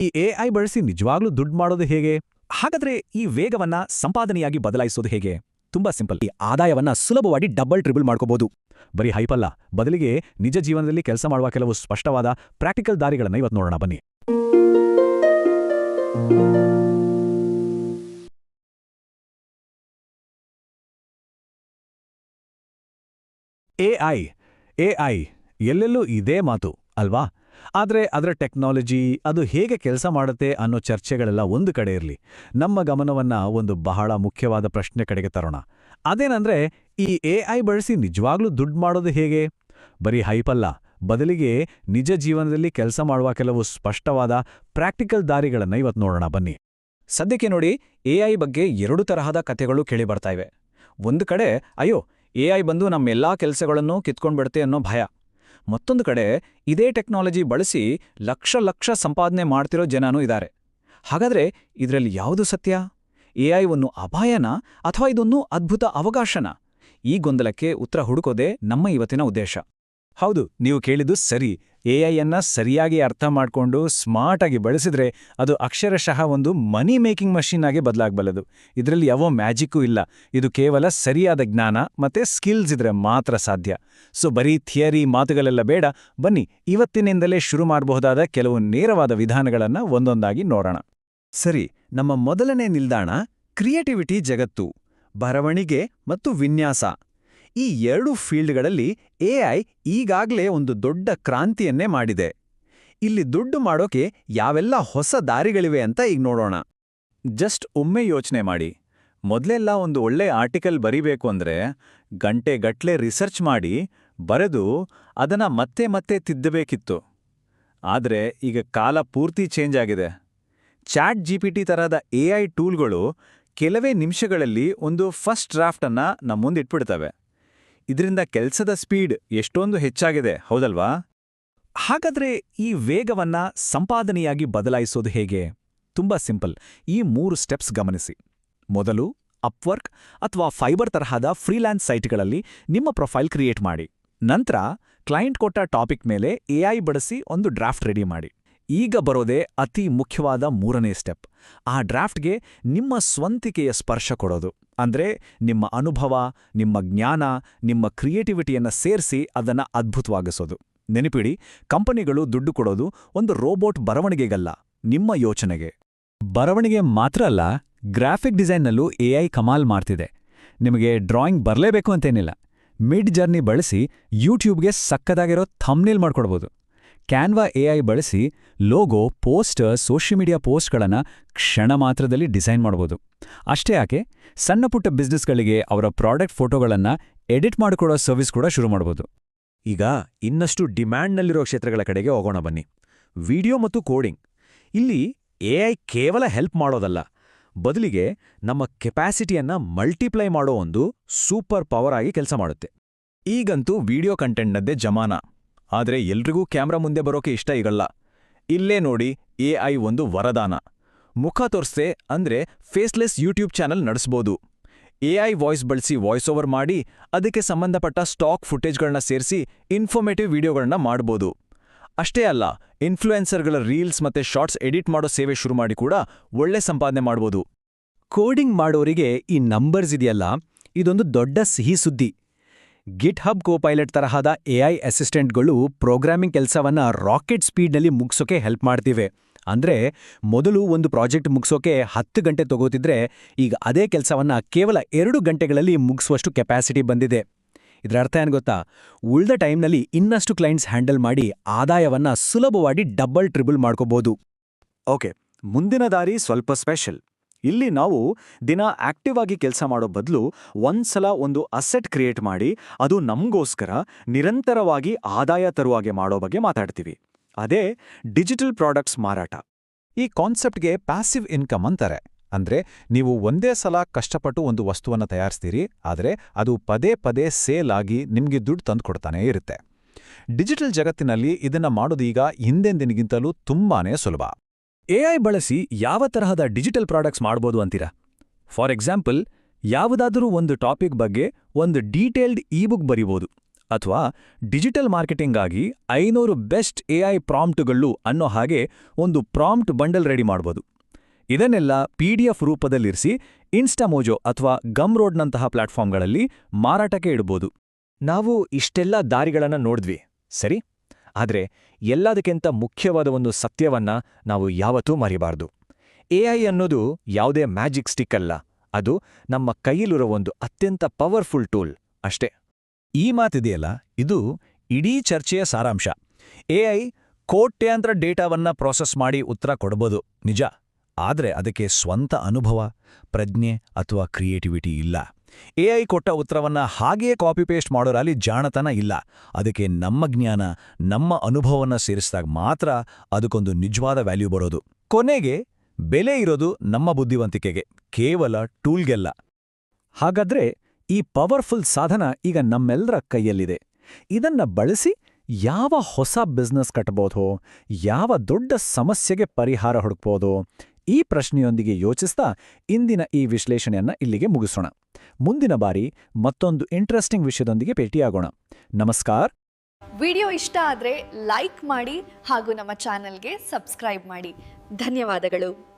ಈ ಎಐ ಬಳಸಿ ನಿಜವಾಗ್ಲೂ ದುಡ್ಡು ಮಾಡೋದು ಹೇಗೆ? ಹಾಗಾದ್ರೆ ಈ ವೇಗವನ್ನ ಸಂಪಾದನೆಯಾಗಿ ಬದಲಾಯಿಸೋದು ಹೇಗೆ? ತುಂಬಾ ಸಿಂಪಲ್. ಈ ಆದಾಯವನ್ನ ಸುಲಭವಾಗಿ ಡಬಲ್, ಟ್ರಿಬಲ್ ಮಾಡ್ಕೋಬಹುದು ಬರೀ ಹೈಪಲ್ಲ ಬದಲಿಗೆ ನಿಜ ಜೀವನದಲ್ಲಿ ಕೆಲಸ ಮಾಡುವ ಕೆಲವು ಸ್ಪಷ್ಟವಾದ ಪ್ರಾಕ್ಟಿಕಲ್ ದಾರಿಗಳನ್ನ ಇವತ್ತು ನೋಡೋಣ, ಬನ್ನಿ. ಎಐ ಎಐ ಎಲ್ಲೆಲ್ಲೂ ಇದೇ ಮಾತು, ಅಲ್ವಾ? ಆದ್ರೆ ಅದರ ಟೆಕ್ನಾಲಜಿ ಅದು ಹೇಗೆ ಕೆಲಸ ಮಾಡುತ್ತೆ ಅನ್ನೋ ಚರ್ಚೆಗಳೆಲ್ಲ ಒಂದು ಕಡೆ ಇರಲಿ. ನಮ್ಮ ಗಮನವನ್ನ ಒಂದು ಬಹಳ ಮುಖ್ಯವಾದ ಪ್ರಶ್ನೆ ಕಡೆಗೆ ತರೋಣ. ಅದೇನಂದ್ರೆ, ಈ ಎ ಐ ಬಳಸಿ ನಿಜವಾಗ್ಲೂ ದುಡ್ಡು ಮಾಡೋದು ಹೇಗೆ? ಬರೀ ಹೈಪಲ್ಲ ಬದಲಿಗೆ ನಿಜ ಜೀವನದಲ್ಲಿ ಕೆಲಸ ಮಾಡುವ ಕೆಲವು ಸ್ಪಷ್ಟವಾದ ಪ್ರಾಕ್ಟಿಕಲ್ ದಾರಿಗಳನ್ನು ಇವತ್ತು ನೋಡೋಣ, ಬನ್ನಿ. ಸದ್ಯಕ್ಕೆ ನೋಡಿ, ಎ ಐ ಬಗ್ಗೆ ಎರಡು ತರಹದ ಕಥೆಗಳು ಕೇಳಿಬರ್ತಾ ಇವೆ. ಒಂದು ಕಡೆ, ಅಯ್ಯೋ ಎಐ ಬಂದು ನಮ್ಮೆಲ್ಲಾ ಕೆಲಸಗಳನ್ನು ಕಿತ್ಕೊಂಡ್ಬಿಡುತ್ತೆ ಅನ್ನೋ ಭಯ. ಮತ್ತೊಂದು ಕಡೆ ಇದೇ ಟೆಕ್ನಾಲಜಿ ಬಳಸಿ ಲಕ್ಷ ಲಕ್ಷ ಸಂಪಾದನೆ ಮಾಡ್ತಿರೋ ಜನನೂ ಇದ್ದಾರೆ ಹಾಗಾದ್ರೆ ಇದರಲ್ಲಿ ಯಾವುದು ಸತ್ಯ? ಎಐ ಒಂದು ಅಪಾಯನ ಅಥವಾ ಇದೊಂದು ಅದ್ಭುತ ಅವಕಾಶನ? ಈ ಗೊಂದಲಕ್ಕೆ ಉತ್ತರ ಹುಡುಕೋದೇ ನಮ್ಮ ಇವತ್ತಿನ ಉದ್ದೇಶ. ಹೌದು, ನೀವು ಕೇಳಿದ್ದು ಸರಿ. ಎಐಯನ್ನ ಸರಿಯಾಗಿ ಅರ್ಥ ಮಾಡ್ಕೊಂಡು ಸ್ಮಾರ್ಟಾಗಿ ಬಳಸಿದ್ರೆ ಅದು ಅಕ್ಷರಶಃ ಒಂದು ಮನಿ ಮೇಕಿಂಗ್ ಮಷೀನ್ ಆಗಿ ಬದಲಾಗಬಲ್ಲದು. ಇದರಲ್ಲಿ ಯಾವ ಮ್ಯಾಜಿಕ್ಕೂ ಇಲ್ಲ. ಇದು ಕೇವಲ ಸರಿಯಾದ ಜ್ಞಾನ ಮತ್ತೆ ಸ್ಕಿಲ್ಸ್ ಇದ್ರೆ ಮಾತ್ರ ಸಾಧ್ಯ. ಸೊ ಬರೀ ಥಿಯರಿ ಮಾತುಗಳೆಲ್ಲ ಬೇಡ. ಬನ್ನಿ, ಇವತ್ತಿನಿಂದಲೇ ಶುರು ಮಾಡಬಹುದಾದ ಕೆಲವು ನೇರವಾದ ವಿಧಾನಗಳನ್ನ ಒಂದೊಂದಾಗಿ ನೋಡೋಣ. ಸರಿ, ನಮ್ಮ ಮೊದಲನೇ ನಿಲ್ದಾಣ ಕ್ರಿಯೇಟಿವಿಟಿ ಜಗತ್ತು, ಬರವಣಿಗೆ ಮತ್ತು ವಿನ್ಯಾಸ. ಈ ಎರಡು ಫೀಲ್ಡ್ಗಳಲ್ಲಿ ಎಐ ಈಗಾಗಲೇ ಒಂದು ದೊಡ್ಡ ಕ್ರಾಂತಿಯನ್ನೇ ಮಾಡಿದೆ. ಇಲ್ಲಿ ದುಡ್ಡು ಮಾಡೋಕೆ ಯಾವೆಲ್ಲ ಹೊಸ ದಾರಿಗಳಿವೆ ಅಂತ ಈಗ ನೋಡೋಣ. ಜಸ್ಟ್ ಒಮ್ಮೆ ಯೋಚನೆ ಮಾಡಿ. ಮೊದಲೆಲ್ಲ ಒಂದು ಒಳ್ಳೆ ಆರ್ಟಿಕಲ್ ಬರಿಬೇಕು ಅಂದ್ರೆ ಗಂಟೆ ಗಟ್ಲೆ ರಿಸರ್ಚ್ ಮಾಡಿ, ಬರೆದು ಅದನ್ನ ಮತ್ತೆ ಮತ್ತೆ ತಿದ್ದಬೇಕಿತ್ತು. ಆದ್ರೆ ಈಗ ಕಾಲ ಪೂರ್ತಿ ಚೇಂಜ್ ಆಗಿದೆ. ಚಾಟ್ ಜಿಪಿಟಿ ತರಹದ ಐ ಟೂಲ್ಗಳು ಕೆಲವೇ ನಿಮಿಷಗಳಲ್ಲಿ ಒಂದು ಫಸ್ಟ್ ಡ್ರಾಫ್ಟನ್ನು ನಮ್ಮ ಮುಂದೆ ಇಟ್ಬಿಡ್ತವೆ. ಇದರಿಂದ ಕೆಲಸದ ಸ್ಪೀಡ್ ಎಷ್ಟೊಂದು ಹೆಚ್ಚಾಗಿದೆ, ಹೌದಲ್ವಾ? ಹಾಗಾದ್ರೆ ಈ ವೇಗವನ್ನ ಸಂಪಾದನೆಯಾಗಿ ಬದಲಾಯಿಸೋದು ಹೇಗೆ? ತುಂಬಾ ಸಿಂಪಲ್. ಈ ಮೂರು ಸ್ಟೆಪ್ಸ್ ಗಮನಿಸಿ. ಮೊದಲು ಅಪ್ವರ್ಕ್ ಅಥವಾ ಫೈಬರ್ ತರಹದ ಫ್ರೀಲ್ಯಾನ್ಸ್ ಸೈಟ್ಗಳಲ್ಲಿ ನಿಮ್ಮ ಪ್ರೊಫೈಲ್ ಕ್ರಿಯೇಟ್ ಮಾಡಿ. ನಂತರ, ಕ್ಲೈಂಟ್ ಕೊಟ್ಟ ಟಾಪಿಕ್ ಮೇಲೆ ಎಐ ಬಳಸಿ ಒಂದು ಡ್ರಾಫ್ಟ್ ರೆಡಿ ಮಾಡಿ. ಈಗ ಬರೋದೇ ಅತಿ ಮುಖ್ಯವಾದ ಮೂರನೇ ಸ್ಟೆಪ್. ಆ ಡ್ರಾಫ್ಟ್ಗೆ ನಿಮ್ಮ ಸ್ವಂತಿಕೆಯ ಸ್ಪರ್ಶ ಕೊಡೋದು. ಅಂದ್ರೆ ನಿಮ್ಮ ಅನುಭವ, ನಿಮ್ಮ ಜ್ಞಾನ, ನಿಮ್ಮ ಕ್ರಿಯೇಟಿವಿಟಿಯನ್ನು ಸೇರಿಸಿ ಅದನ್ನ ಅದ್ಭುತವಾಗಿಸೋದು. ನೆನಪಿಡಿ, ಕಂಪನಿಗಳು ದುಡ್ಡು ಕೊಡೋದು ಒಂದು ರೋಬೋಟ್ ಬರವಣಿಗೆಗಲ್ಲ, ನಿಮ್ಮ ಯೋಚನೆಗೆ. ಬರವಣಿಗೆ ಮಾತ್ರ ಅಲ್ಲ, ಗ್ರಾಫಿಕ್ ಡಿಸೈನ್ನಲ್ಲೂ ಎಐ ಕಮಾಲ್ ಮಾಡ್ತಿದೆ. ನಿಮಗೆ ಡ್ರಾಯಿಂಗ್ ಬರಲೇಬೇಕು ಅಂತೇನಿಲ್ಲ. ಮಿಡ್ ಜರ್ನಿ ಬಳಸಿ ಯೂಟ್ಯೂಬ್ಗೆ ಸಕ್ಕದಾಗಿರೋ ಥಮ್ನೇಲ್ ಮಾಡ್ಕೊಡ್ಬೋದು. ಕ್ಯಾನ್ವಾ ಎಐ ಬಳಸಿ ಲೋಗೋ, ಪೋಸ್ಟರ್, ಸೋಷಿಯಲ್ ಮೀಡಿಯಾ ಪೋಸ್ಟ್ಗಳನ್ನು ಕ್ಷಣ ಮಾತ್ರದಲ್ಲಿ ಡಿಸೈನ್ ಮಾಡ್ಬೋದು. ಅಷ್ಟೇ ಯಾಕೆ, ಸಣ್ಣ ಪುಟ್ಟ ಬಿಸ್ನೆಸ್ಗಳಿಗೆ ಅವರ ಪ್ರಾಡಕ್ಟ್ ಫೋಟೋಗಳನ್ನು ಎಡಿಟ್ ಮಾಡಿಕೊಡೋ ಸರ್ವಿಸ್ ಕೂಡ ಶುರು ಮಾಡ್ಬೋದು. ಈಗ ಇನ್ನಷ್ಟು ಡಿಮ್ಯಾಂಡ್ನಲ್ಲಿರೋ ಕ್ಷೇತ್ರಗಳ ಕಡೆಗೆ ಹೋಗೋಣ ಬನ್ನಿ. ವಿಡಿಯೋ ಮತ್ತು ಕೋಡಿಂಗ್. ಇಲ್ಲಿ ಎಐ ಕೇವಲ ಹೆಲ್ಪ್ ಮಾಡೋದಲ್ಲ. ಬದಲಿಗೆ ನಮ್ಮ ಕೆಪಾಸಿಟಿಯನ್ನ ಮಲ್ಟಿಪ್ಲೈ ಮಾಡೋ ಒಂದು ಸೂಪರ್ ಪವರ್ ಆಗಿ ಕೆಲಸ ಮಾಡುತ್ತೆ. ಈಗಂತೂ ವಿಡಿಯೋ ಕಂಟೆಂಟ್ನದ್ದೇ ಜಮಾನ. ಆದ್ರೆ ಎಲ್ರಿಗೂ ಕ್ಯಾಮ್ರಾ ಮುಂದೆ ಬರೋಕೆ ಇಷ್ಟ ಇರಲ್ಲ ಇಲ್ಲೇ ನೋಡಿ ಎಐ ಒಂದು ವರದಾನ. ಮುಖ ತೋರ್ಸ್ದೆ ಅಂದ್ರೆ ಫೇಸ್ಲೆಸ್ ಯೂಟ್ಯೂಬ್ ಚಾನಲ್ ನಡೆಸ್ಬೋದು. ಎಐ ವಾಯ್ಸ್ ಬಳಸಿ ವಾಯ್ಸ್ ಓವರ್ ಮಾಡಿ ಅದಕ್ಕೆ ಸಂಬಂಧಪಟ್ಟ ಸ್ಟಾಕ್ ಫುಟೇಜ್ಗಳನ್ನ ಸೇರಿಸಿ ಇನ್ಫಾರ್ಮೇಟಿವ್ ವಿಡಿಯೋಗಳನ್ನ ಮಾಡ್ಬೋದು. ಅಷ್ಟೇ ಅಲ್ಲ, ಇನ್ಫ್ಲೂಯೆನ್ಸರ್ಗಳ ರೀಲ್ಸ್ ಮತ್ತೆ ಶಾರ್ಟ್ಸ್ ಎಡಿಟ್ ಮಾಡೋ ಸೇವೆ ಶುರು ಮಾಡಿ ಕೂಡ ಒಳ್ಳೆ ಸಂಪಾದನೆ ಮಾಡ್ಬೋದು. ಕೋಡಿಂಗ್ ಮಾಡೋರಿಗೆ ಈ ನಂಬರ್ಸ್ ಇದೆಯಲ್ಲ? ಇದೊಂದು ದೊಡ್ಡ ಸಿಹಿ ಸುದ್ದಿ. ಗಿಟ್ ಹಬ್ ಕೋಪೈಲಟ್ ತರಹದ ಎಐ ಅಸಿಸ್ಟೆಂಟ್ಗಳು ಪ್ರೋಗ್ರಾಮಿಂಗ್ ಕೆಲಸವನ್ನ ರಾಕೆಟ್ ಸ್ಪೀಡ್ನಲ್ಲಿ ಮುಗ್ಸೋಕೆ ಹೆಲ್ಪ್ ಮಾಡ್ತಿವೆ. ಅಂದ್ರೆ ಮೊದಲು ಒಂದು ಪ್ರಾಜೆಕ್ಟ್ ಮುಗ್ಸೋಕೆ ಹತ್ತು ಗಂಟೆ ತಗೋತಿದ್ರೆ ಈಗ ಅದೇ ಕೆಲಸವನ್ನ ಕೇವಲ ಎರಡು ಗಂಟೆಗಳಲ್ಲಿ ಮುಗಿಸುವಷ್ಟು ಕೆಪಾಸಿಟಿ ಬಂದಿದೆ. ಇದರ ಅರ್ಥ ಏನು ಗೊತ್ತಾ? ಉಳ್ದ ಟೈಮ್ನಲ್ಲಿ ಇನ್ನಷ್ಟು ಕ್ಲೈಂಟ್ಸ್ ಹ್ಯಾಂಡಲ್ ಮಾಡಿ ಆದಾಯವನ್ನ ಸುಲಭವಾಗಿ ಡಬಲ್ ಟ್ರಿಬಲ್ ಮಾಡ್ಕೋಬಹುದು ಓಕೆ ಮುಂದಿನ ದಾರಿ ಸ್ವಲ್ಪ ಸ್ಪೆಷಲ್ ಇಲ್ಲಿ ನಾವು ದಿನ ಆಕ್ಟಿವ್ ಆಗಿ ಕೆಲಸ ಮಾಡೋ ಬದಲು ಒಂದ್ಸಲ ಒಂದು ಅಸೆಟ್ ಕ್ರಿಯೇಟ್ ಮಾಡಿ ಅದು ನಮಗೋಸ್ಕರ ನಿರಂತರವಾಗಿ ಆದಾಯ ತರುವಾಗೆ ಮಾಡೋ ಬಗ್ಗೆ ಮಾತಾಡ್ತೀವಿ. ಅದೇ ಡಿಜಿಟಲ್ ಪ್ರಾಡಕ್ಟ್ಸ್ ಮಾರಾಟ. ಈ ಕಾನ್ಸೆಪ್ಟ್ಗೆ ಪ್ಯಾಸಿವ್ ಇನ್ಕಮ್ ಅಂತಾರೆ. ಅಂದ್ರೆ ನೀವು ಒಂದೇ ಸಲ ಕಷ್ಟಪಟ್ಟು ಒಂದು ವಸ್ತುವನ್ನು ತಯಾರಿಸ್ತೀರಿ, ಆದರೆ ಅದು ಪದೇ ಪದೇ ಸೇಲ್ ಆಗಿ ನಿಮಗೆ ದುಡ್ಡು ತಂದುಕೊಡ್ತಾನೇ ಇರುತ್ತೆ. ಡಿಜಿಟಲ್ ಜಗತ್ತಿನಲ್ಲಿ ಇದನ್ನ ಮಾಡೋದೀಗ ಹಿಂದೆಂದಿನಗಿಂತಲೂ ತುಂಬಾನೇ ಸುಲಭ. ಎಐ ಬಳಸಿ ಯಾವ ತರಹದ ಡಿಜಿಟಲ್ ಪ್ರಾಡಕ್ಟ್ಸ್ ಮಾಡ್ಬೋದು ಅಂತೀರಾ? ಫಾರ್ ಎಕ್ಸಾಂಪಲ್, ಯಾವುದಾದರೂ ಒಂದು ಟಾಪಿಕ್ ಬಗ್ಗೆ ಒಂದು ಡೀಟೇಲ್ಡ್ ಇಬುಕ್ ಬುಕ್ ಬರಿಬೋದು, ಅಥವಾ ಡಿಜಿಟಲ್ ಮಾರ್ಕೆಟಿಂಗಾಗಿ ಐನೂರು ಬೆಸ್ಟ್ ಎಐ ಪ್ರಾಂಪ್ಟ್ಗಳು ಅನ್ನೋ ಹಾಗೆ ಒಂದು ಪ್ರಾಂಪ್ಟ್ ಬಂಡಲ್ ರೆಡಿ ಮಾಡ್ಬೋದು. ಇದನ್ನೆಲ್ಲ ಪಿ ಡಿ ಎಫ್ ರೂಪದಲ್ಲಿರಿಸಿ ಇನ್ಸ್ಟಾಮೋಜೋ ಅಥವಾ ಗಮ್ ರೋಡ್ನಂತಹ ಪ್ಲಾಟ್ಫಾರ್ಮ್ಗಳಲ್ಲಿ ಮಾರಾಟಕ್ಕೆ ಇಡ್ಬೋದು. ನಾವು ಇಷ್ಟೆಲ್ಲ ದಾರಿಗಳನ್ನು ನೋಡಿದ್ವಿ, ಸರಿ? ಆದ್ರೆ ಎಲ್ಲದಕ್ಕಿಂತ ಮುಖ್ಯವಾದ ಒಂದು ಸತ್ಯವನ್ನ ನಾವು ಯಾವತ್ತೂ ಮರಿಬಾರ್ದು. ಎ ಐ ಅನ್ನೋದು ಯಾವುದೇ ಮ್ಯಾಜಿಕ್ ಸ್ಟಿಕ್ ಅಲ್ಲ. ಅದು ನಮ್ಮ ಕೈಯಲ್ಲಿರೋ ಒಂದು ಅತ್ಯಂತ ಪವರ್ಫುಲ್ ಟೂಲ್ ಅಷ್ಟೇ. ಈ ಮಾತಿದೆಯಲ್ಲ, ಇದು ಇಡೀ ಚರ್ಚೆಯ ಸಾರಾಂಶ. ಎ ಐ ಕೋಟ್ಯಾಂತರ ಡೇಟಾವನ್ನ ಪ್ರಾಸೆಸ್ ಮಾಡಿ ಉತ್ತರ ಕೊಡಬಹುದು ನಿಜ. ಆದರೆ ಅದಕ್ಕೆ ಸ್ವಂತ ಅನುಭವ, ಪ್ರಜ್ಞೆ ಅಥವಾ ಕ್ರಿಯೇಟಿವಿಟಿ ಇಲ್ಲ. ಎಐ ಕೊಟ್ಟ ಉತ್ತರವನ್ನ ಹಾಗೆಯೇ ಕಾಪಿ ಪೇಸ್ಟ್ ಮಾಡೋರಲ್ಲಿ ಜಾಣತನ ಇಲ್ಲ. ಅದಕ್ಕೆ ನಮ್ಮ ಜ್ಞಾನ, ನಮ್ಮ ಅನುಭವವನ್ನ ಸೇರಿಸಿದಾಗ ಮಾತ್ರ ಅದಕ್ಕೊಂದು ನಿಜವಾದ ವ್ಯಾಲ್ಯೂ ಬರೋದು. ಕೊನೆಗೆ, ಬೆಲೆ ಇರೋದು ನಮ್ಮ ಬುದ್ಧಿವಂತಿಕೆಗೆ, ಕೇವಲ ಟೂಲ್ಗೆಲ್ಲ. ಹಾಗಾದ್ರೆ ಈ ಪವರ್ಫುಲ್ ಸಾಧನ ಈಗ ನಮ್ಮೆಲ್ಲರ ಕೈಯಲ್ಲಿದೆ. ಇದನ್ನ ಬಳಸಿ ಯಾವ ಹೊಸ ಬಿಸ್ನೆಸ್ ಕಟ್ಬೋದೋ, ಯಾವ ದೊಡ್ಡ ಸಮಸ್ಯೆಗೆ ಪರಿಹಾರ ಹುಡುಕ್ಬೋದು, ಈ ಪ್ರಶ್ನೆಯೊಂದಿಗೆ ಯೋಚಿಸ್ತಾ ಇಂದಿನ ಈ ವಿಶ್ಲೇಷಣೆಯನ್ನ ಇಲ್ಲಿಗೆ ಮುಗಿಸೋಣ. ಮುಂದಿನ ಬಾರಿ ಮತ್ತೊಂದು ಇಂಟ್ರೆಸ್ಟಿಂಗ್ ವಿಷಯದೊಂದಿಗೆ ಭೇಟಿಯಾಗೋಣ. ನಮಸ್ಕಾರ. ವಿಡಿಯೋ ಇಷ್ಟ ಆದರೆ ಲೈಕ್ ಮಾಡಿ ಹಾಗೂ ನಮ್ಮ ಚಾನೆಲ್ಗೆ ಸಬ್ಸ್ಕ್ರೈಬ್ ಮಾಡಿ. ಧನ್ಯವಾದಗಳು.